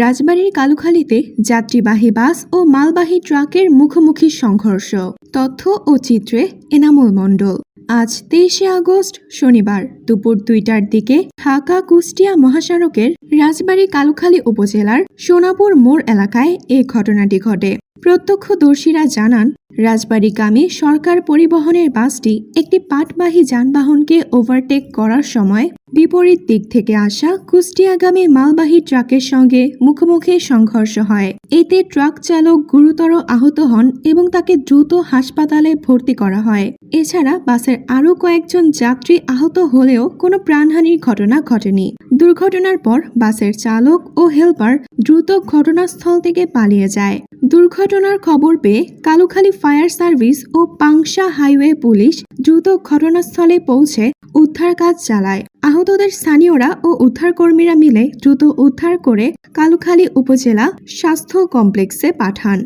রাজবাড়ীর কালুখালীতে যাত্রীবাহী বাস ও মালবাহী ট্রাকের মুখোমুখি সংঘর্ষ, তথ্য ও চিত্রে এনামুল মণ্ডল। আজ তেইশে আগস্ট, শনিবার, দুপুর দুইটার দিকে ঢাকা কুষ্টিয়া মহাসড়কের রাজবাড়ী কালুখালী উপজেলার সোনাপুর মোড় এলাকায় এ ঘটনাটি ঘটে। প্রত্যক্ষদর্শীরা জানান রাজবাড়ীগামী সরকার পরিবহনের বাসটি একটি পাটবাহী যানবাহনকে ওভারটেক করার সময় বিপরীত দিক থেকে আসা কুষ্টিয়াগামী মালবাহী ট্রাকের সঙ্গে মুখোমুখি সংঘর্ষ হয়। এতে ট্রাক চালক গুরুতর আহত হন এবং তাকে দ্রুত হাসপাতালে ভর্তি করা হয়। এছাড়া বাসের আরও কয়েকজন যাত্রী আহত হলেও কোনো প্রাণহানির ঘটনা ঘটেনি। দুর্ঘটনার পর বাসের চালক ও হেলপার দ্রুত ঘটনাস্থল থেকে পালিয়ে যায়। দুর্ঘটনার খবর পেয়ে কালুখালী ফায়ার সার্ভিস ও পাংশা হাইওয়ে পুলিশ দ্রুত ঘটনাস্থলে পৌঁছে উদ্ধার কাজ চালায়। আহতদের স্থানীয়রা ও উদ্ধারকর্মীরা মিলে দ্রুত উদ্ধার করে কালুখালী উপজেলা স্বাস্থ্য কমপ্লেক্সে পাঠান।